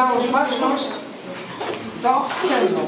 całość, baczność do celu.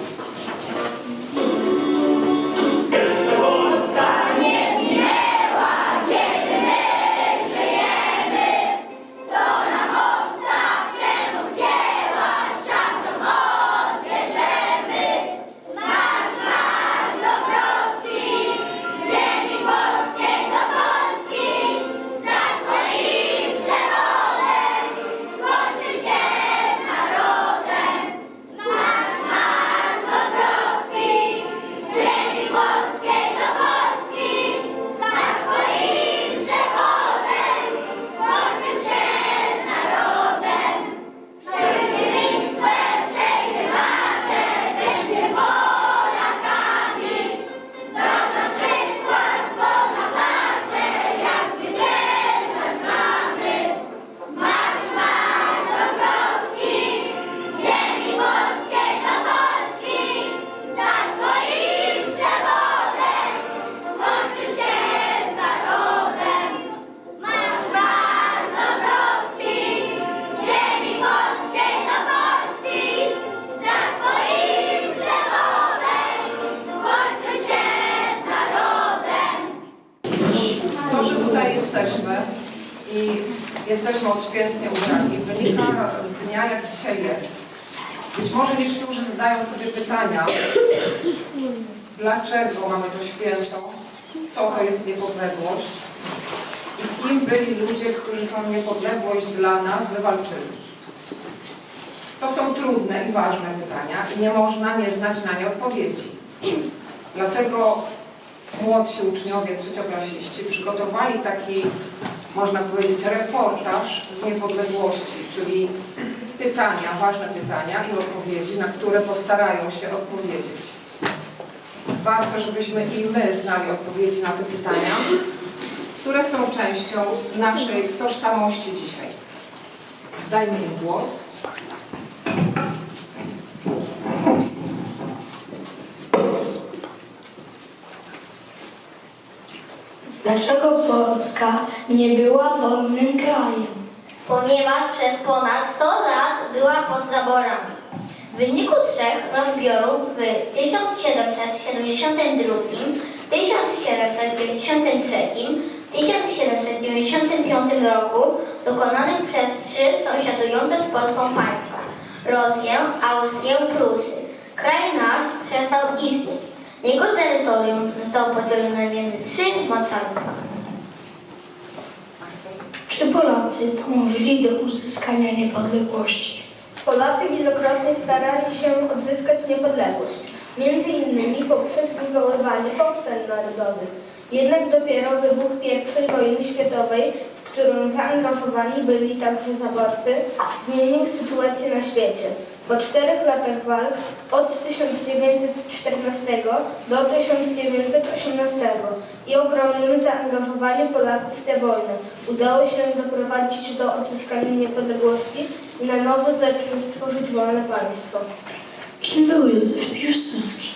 Trudne i ważne pytania i nie można nie znać na nie odpowiedzi. Dlatego młodsi uczniowie, trzecioklasiści przygotowali taki, można powiedzieć, reportaż z niepodległości, czyli pytania, ważne pytania i odpowiedzi, na które postarają się odpowiedzieć. Warto, żebyśmy i my znali odpowiedzi na te pytania, które są częścią naszej tożsamości dzisiaj. Dajmy im głos. Dlaczego Polska nie była wolnym krajem? ponieważ przez ponad 100 lat była pod zaborami. W wyniku trzech rozbiorów w 1772, 1793, 1795 roku dokonanych przez trzy sąsiadujące z Polską państwa Rosję, Austrię, Prusy. Kraj nasz przestał istnieć. Jego terytorium zostało podzielone między trzy mocarstwa. Czy Polacy dążyli do uzyskania niepodległości? Polacy wielokrotnie starali się odzyskać niepodległość, między innymi poprzez wywoływanie powstań narodowych. Jednak dopiero wybuch I wojny światowej, w którą zaangażowani byli także zaborcy, zmienił sytuację na świecie. Po czterech latach walk od 1914 do 1918 i ogromnym zaangażowaniu Polaków w tę wojnę udało się doprowadzić do odzyskania niepodległości i na nowo zacząć tworzyć wolne państwo. Kim był Józef Piłsudski?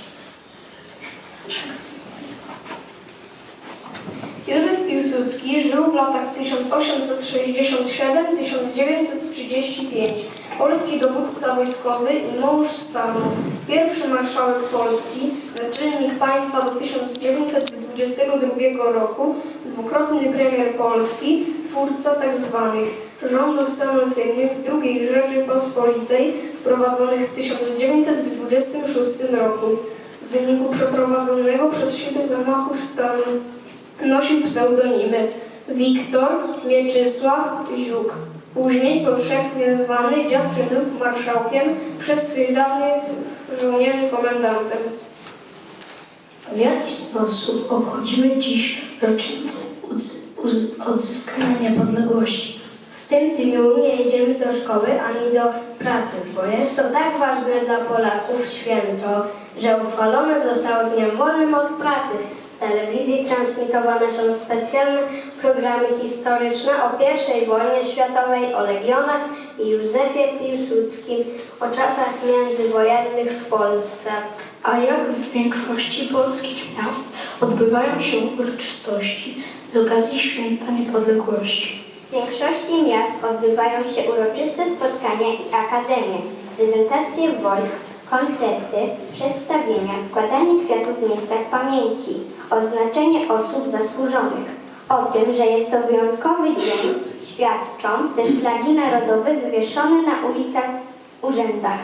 Józef Piłsudski żył w latach 1867-1935. Polski dowódca wojskowy i mąż stanu, pierwszy marszałek Polski, naczelnik państwa do 1922 roku, dwukrotny premier Polski, twórca tzw. rządów sanacyjnych II Rzeczypospolitej wprowadzonych w 1926 roku. W wyniku przeprowadzonego przez siebie zamachu stanu nosił pseudonimy Wiktor Mieczysław Ziuk. Później powszechnie zwany dziadkiem lub marszałkiem przez swych dawnych żołnierzy komendantem. W jaki sposób obchodzimy dziś rocznicę odzyskania niepodległości? W tym dniu nie jedziemy do szkoły ani do pracy, bo jest to tak ważne dla Polaków święto, że uchwalone zostało dniem wolnym od pracy. W telewizji transmitowane są specjalne programy historyczne o I wojnie światowej, o legionach i Józefie Piłsudskim, o czasach międzywojennych w Polsce. A jak w większości polskich miast odbywają się uroczystości z okazji Święta Niepodległości? W większości miast odbywają się uroczyste spotkania i akademie, prezentacje wojsk, koncerty, przedstawienia, składanie kwiatów w miejscach pamięci, odznaczenie osób zasłużonych. O tym, że jest to wyjątkowy dzień, świadczą też flagi narodowe wywieszone na ulicach urzędach.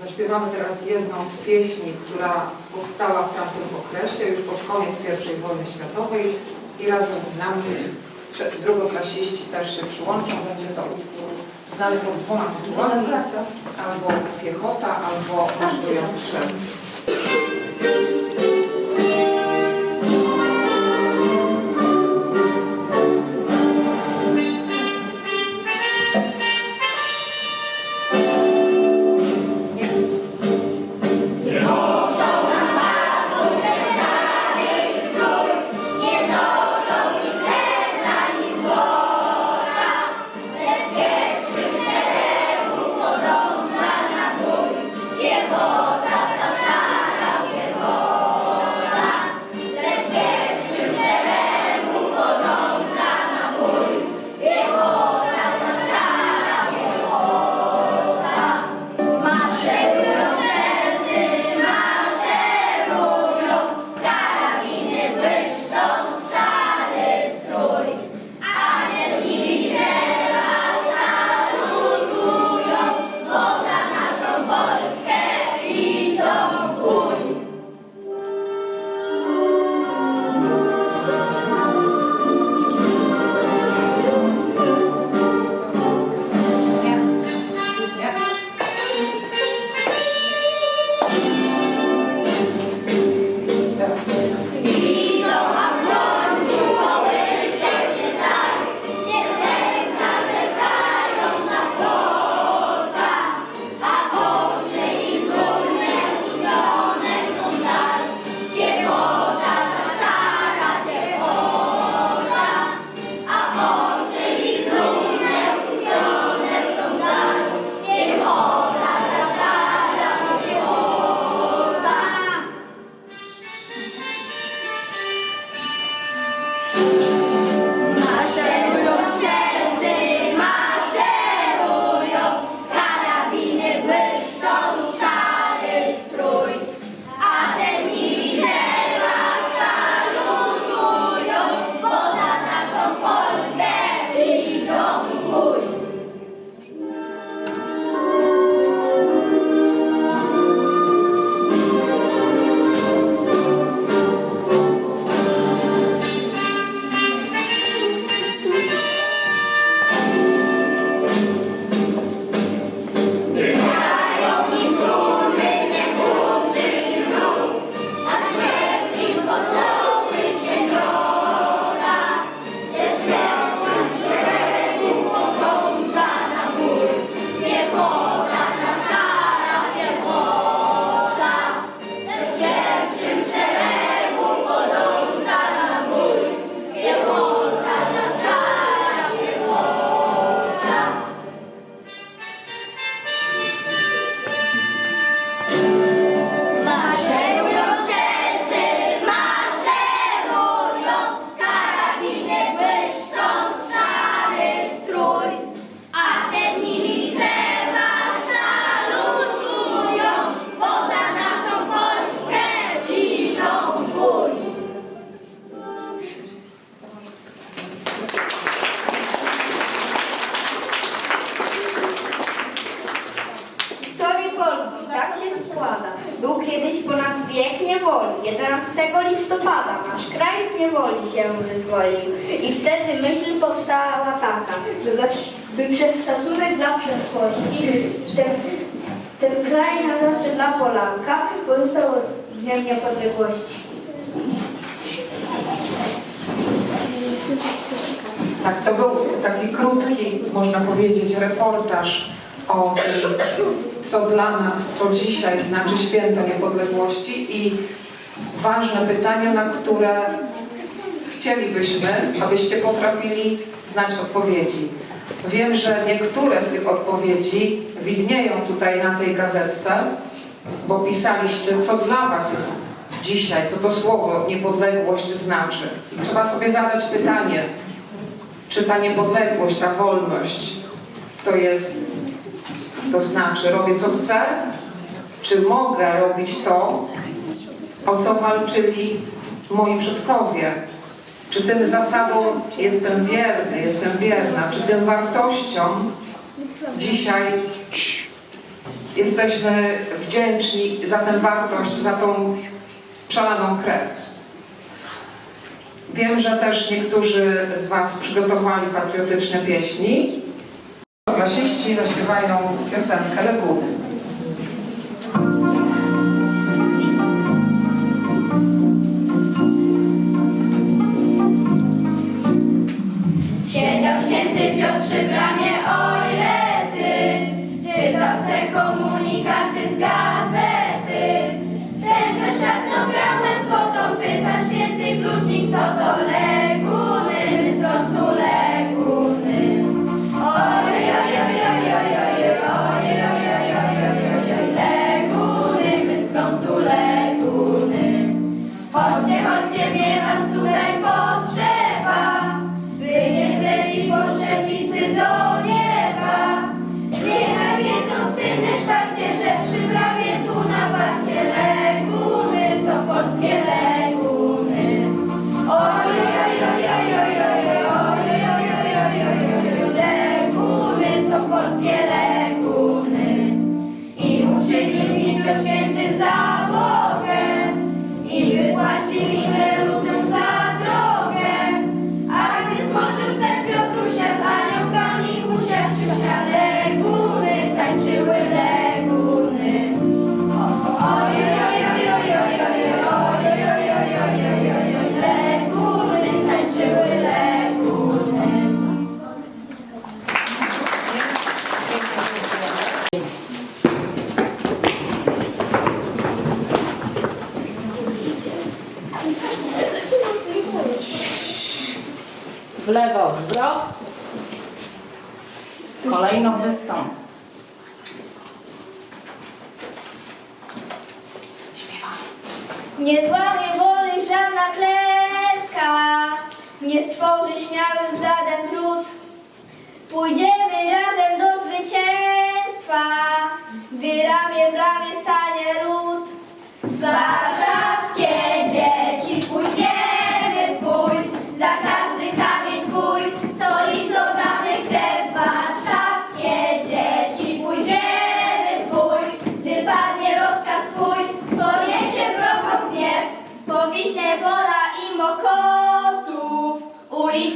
Zaśpiewamy teraz jedną z pieśni, która powstała w tamtym okresie, już pod koniec I wojny światowej i razem z nami drugoklasiści też się przyłączą. Będzie to utwór znany pod dwoma tytułami, albo Piechota, albo Marzydując Strzelcy. Listopada nasz kraj z niewoli się wyzwolił. I wtedy myśl powstała taka, goś- by przez szacunek dla przeszłości ten, ten kraj na zawsze dla Polanka powstał Dniem Niepodległości. Tak, to był taki krótki, można powiedzieć, reportaż o tym, co dla nas, co dzisiaj znaczy święto niepodległości i ważne pytania, na które chcielibyśmy, abyście potrafili znać odpowiedzi. Wiem, że niektóre z tych odpowiedzi widnieją tutaj na tej gazetce, bo pisaliście, co dla Was jest dzisiaj, co to słowo niepodległość znaczy. I trzeba sobie zadać pytanie, Czy ta niepodległość, ta wolność to jest, to znaczy robię co chcę? Czy mogę robić to, o co walczyli moi przodkowie? Czy tym zasadom jestem wierny, jestem wierna? Czy tym wartościom dzisiaj jesteśmy wdzięczni za tę wartość, za tą szalaną krew? Wiem, że też niektórzy z Was przygotowali patriotyczne pieśni. Klasiści zaśpiewają piosenkę Leguny. Zwrot. Kolejno wystąp. Nie złamie woli żadna klęska, nie stworzy śmiałych żaden trud. Pójdziemy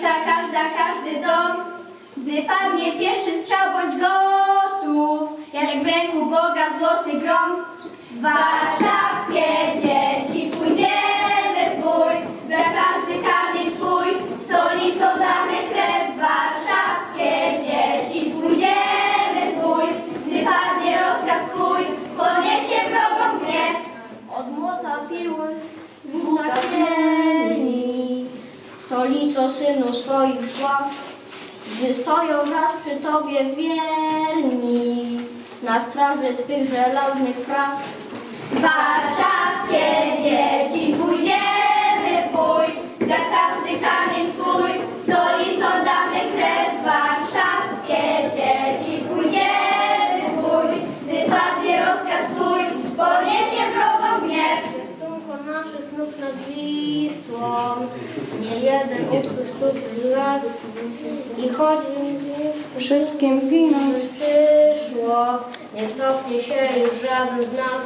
ulica każda, każdy dom. Gdy padnie pierwszy strzał, bądź gotów, jak w ręku Boga złoty grom. Warszawskie dzieci, synu swoich sław, gdy stoją raz przy Tobie wierni, na straży Twych żelaznych praw. Warszawskie dzieci, pójdziemy bój, za każdy kamień twój, stolicą damy krew. Warszawskie dzieci, pójdziemy bój, gdy padnie rozkaz twój, poniesie wrogom gniew. Stumko nasze znów nad Wisłą, nie jeden ukrył stóp las i chodzi wszystkim ginąć przyszło, nie cofnie się już żaden z nas.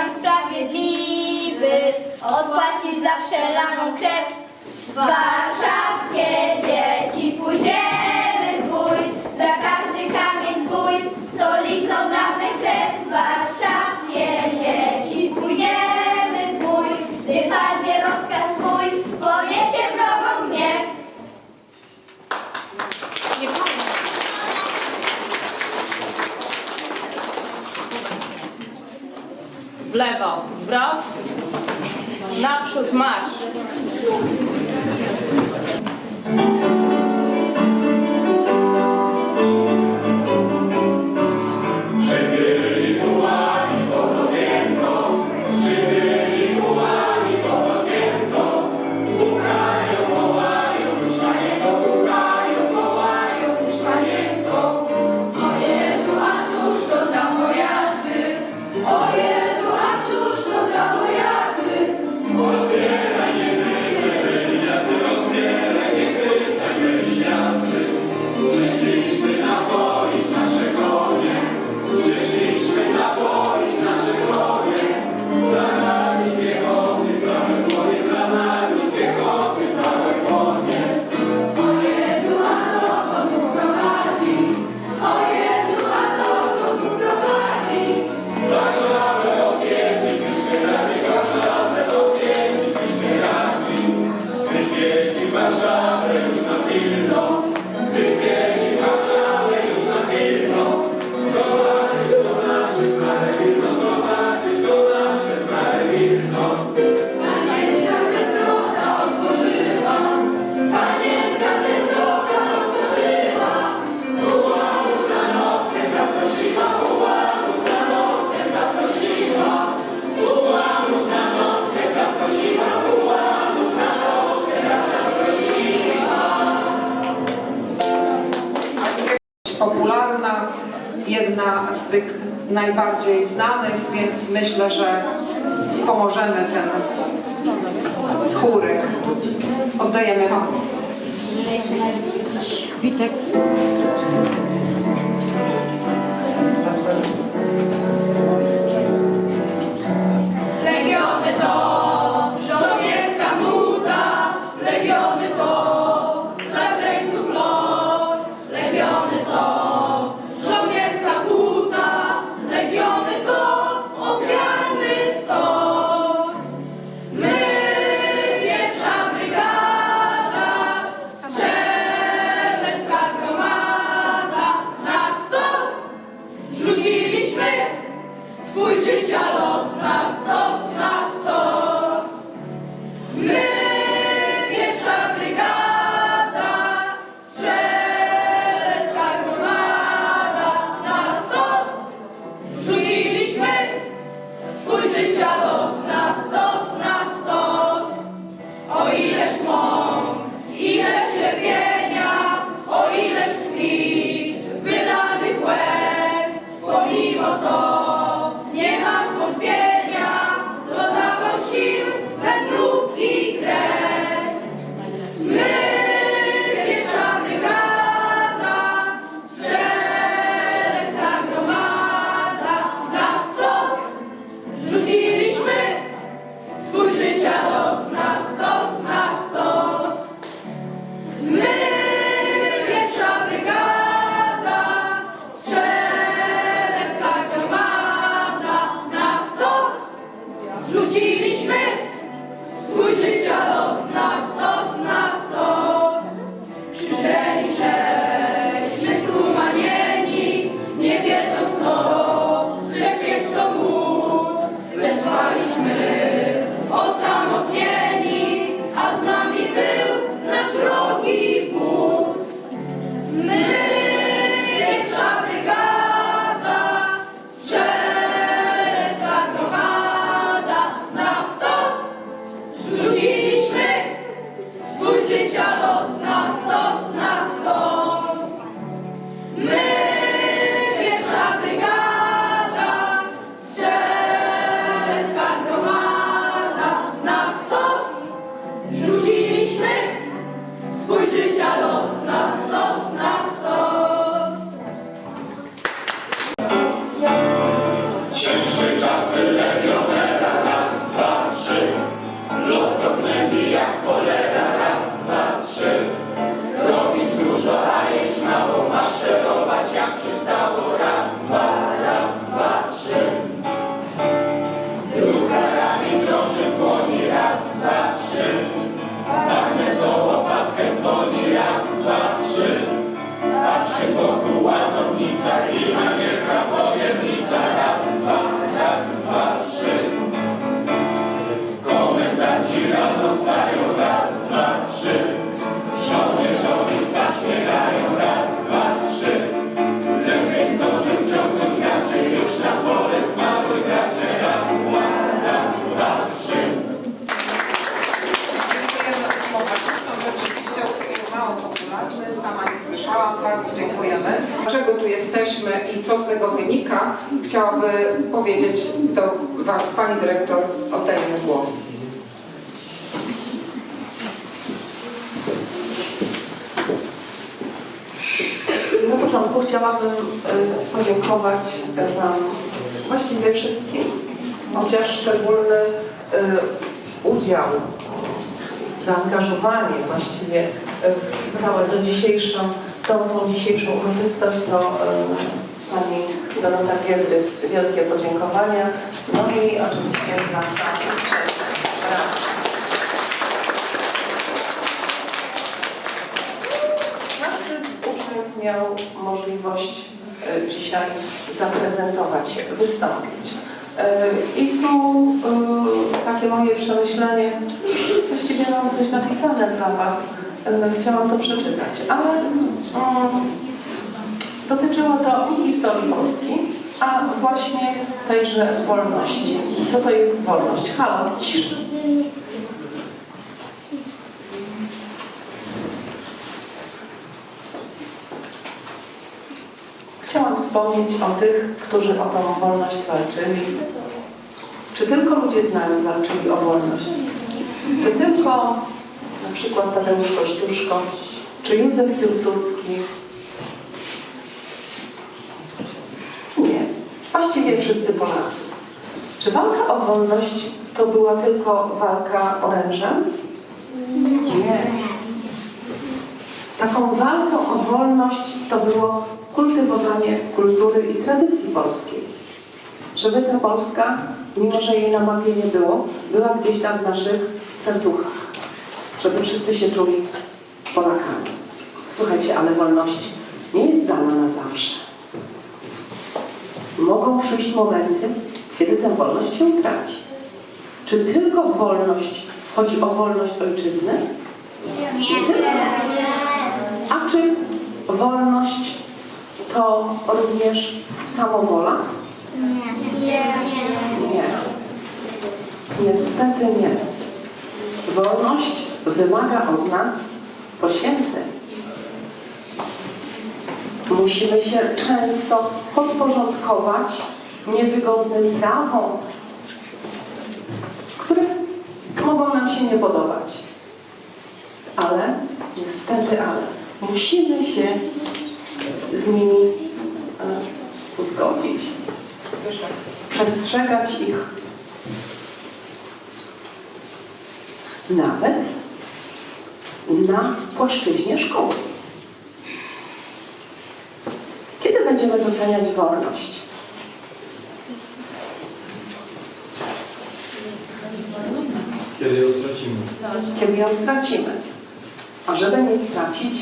Nam sprawiedliwy odpłaci za przelaną krew. Warszawskie dzieci, najbardziej znanych, więc myślę, że wspomożemy ten chóry. Oddajemy Wam. Witek. Chciałaby powiedzieć do Was Pani Dyrektor oddajemy głos. Na początku chciałabym e, podziękować Wam właściwie wszystkim, chociaż szczególny e, udział, zaangażowanie właściwie e, w całą dzisiejszą, tą całą dzisiejszą uroczystość to Pani Dorota Giedrys wielkie podziękowania. No i oczywiście dla Pani. Każdy z uczniów miał możliwość e, dzisiaj zaprezentować się, wystąpić. E, I tu e, takie moje przemyślenie, właściwie mam coś napisane dla Was, chciałam to przeczytać, ale mm, dotyczyło to nie historii Polski, a właśnie tejże wolności. Co to jest wolność? Halo, cisza. Chciałam wspomnieć o tych, którzy o tą wolność walczyli. Czy tylko ludzie znani walczyli o wolność? Czy tylko na przykład Tadeusz Kościuszko, czy Józef Piłsudski? Nie. Właściwie wszyscy Polacy. Czy walka o wolność to była tylko walka orężem? Nie. Taką walką o wolność to było kultywowanie kultury i tradycji polskiej. Żeby ta Polska, mimo że jej na mapie nie było, była gdzieś tam w naszych serduchach. Żeby wszyscy się czuli Polakami. Słuchajcie, ale wolność nie jest dana na zawsze. Mogą przyjść momenty, kiedy tę wolność się utraci. Czy tylko wolność, chodzi o wolność ojczyzny? A czy wolność to również samowola? Nie. Niestety nie. Wolność wymaga od nas poświęceń. Musimy się często podporządkować niewygodnym prawom, które mogą nam się nie podobać. Ale, niestety, ale musimy się z nimi e, uzgodzić, przestrzegać ich. Nawet na płaszczyźnie szkoły. Kiedy będziemy doceniać wolność? Kiedy ją stracimy? Kiedy ją stracimy. A żeby nie stracić,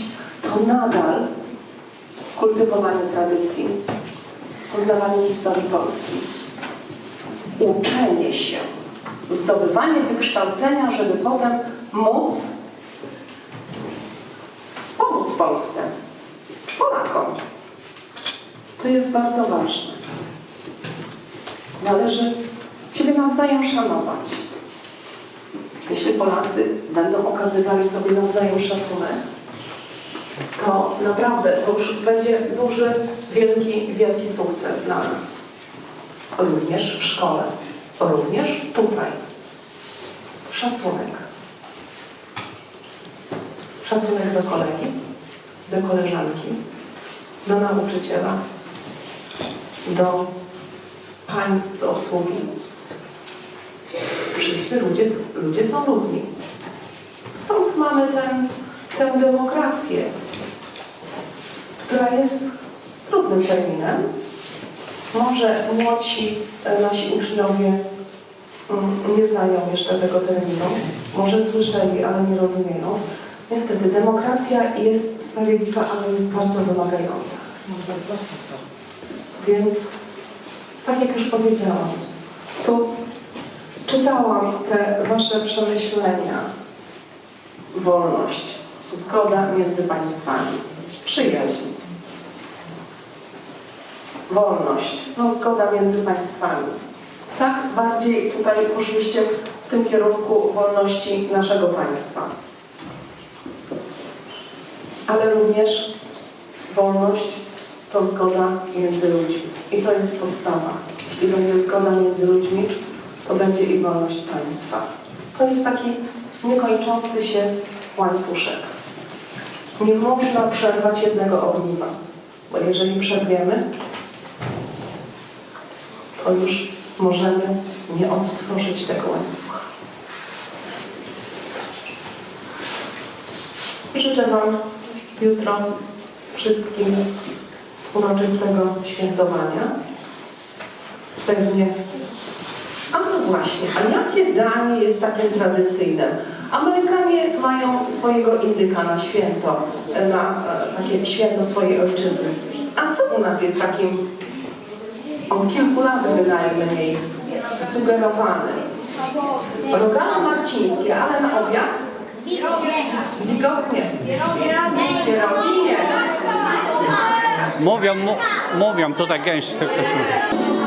to nadal kultywowanie tradycji, poznawanie historii Polski, uczenie się, zdobywanie wykształcenia, żeby potem móc pomóc Polsce, Polakom. To jest bardzo ważne. Należy siebie nawzajem szanować. Jeśli Polacy będą okazywali sobie nawzajem szacunek, to naprawdę to już będzie duży, wielki, wielki sukces dla nas. Również w szkole, również tutaj. Szacunek. Szacunek do kolegi, do koleżanki, do nauczyciela, do pań z obsługi. Wszyscy ludzie, ludzie są równi. Stąd mamy ten, tę demokrację, która jest trudnym terminem. Może młodsi e, nasi uczniowie mm, nie znają jeszcze tego terminu, może słyszeli, ale nie rozumieją. Niestety demokracja jest sprawiedliwa, ale jest bardzo wymagająca. Więc, tak jak już powiedziałam, tu czytałam te wasze przemyślenia. Wolność, zgoda między państwami, przyjaźń. Wolność, no zgoda między państwami. Tak bardziej tutaj poszliście w tym kierunku wolności naszego państwa. Ale również wolność to zgoda między ludźmi. I to jest podstawa. Jeśli będzie zgoda między ludźmi, to będzie i wolność państwa. To jest taki niekończący się łańcuszek. Nie można przerwać jednego ogniwa, bo jeżeli przerwiemy, to już możemy nie odtworzyć tego łańcucha. Życzę Wam jutro wszystkim uroczystego świętowania. Pewnie. A no właśnie, a jakie danie jest takim tradycyjnym? Amerykanie mają swojego indyka na święto, na e, takie święto swojej ojczyzny. A co u nas jest takim od kilku lat bynajmniej sugerowany? Rogale marcińskie, ale na obiad? Bigosnie. Pieroginie. Mówią, mówią, to tak gęś, co ktoś mówi.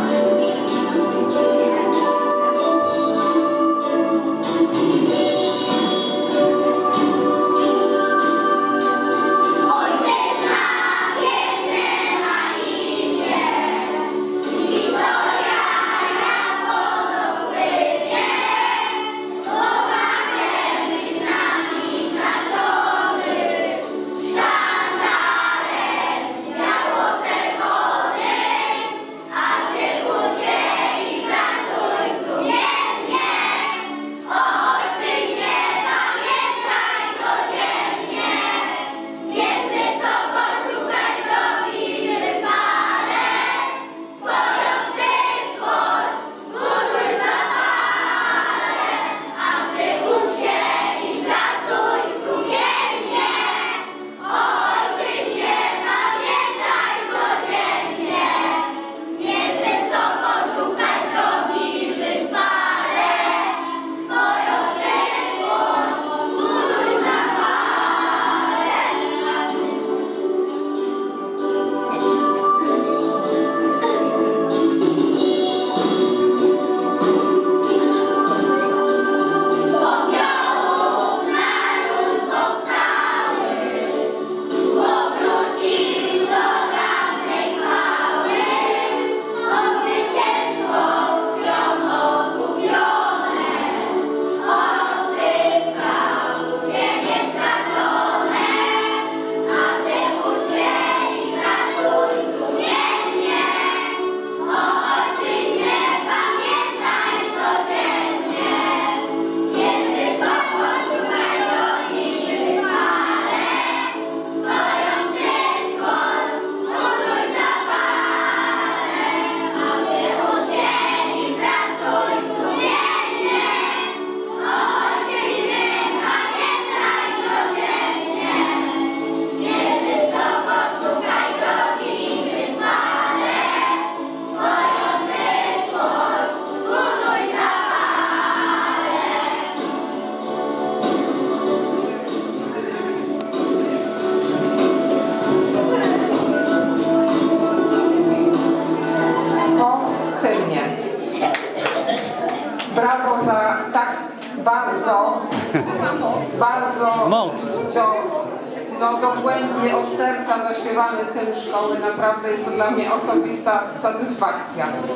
Mnie osobista satysfakcja.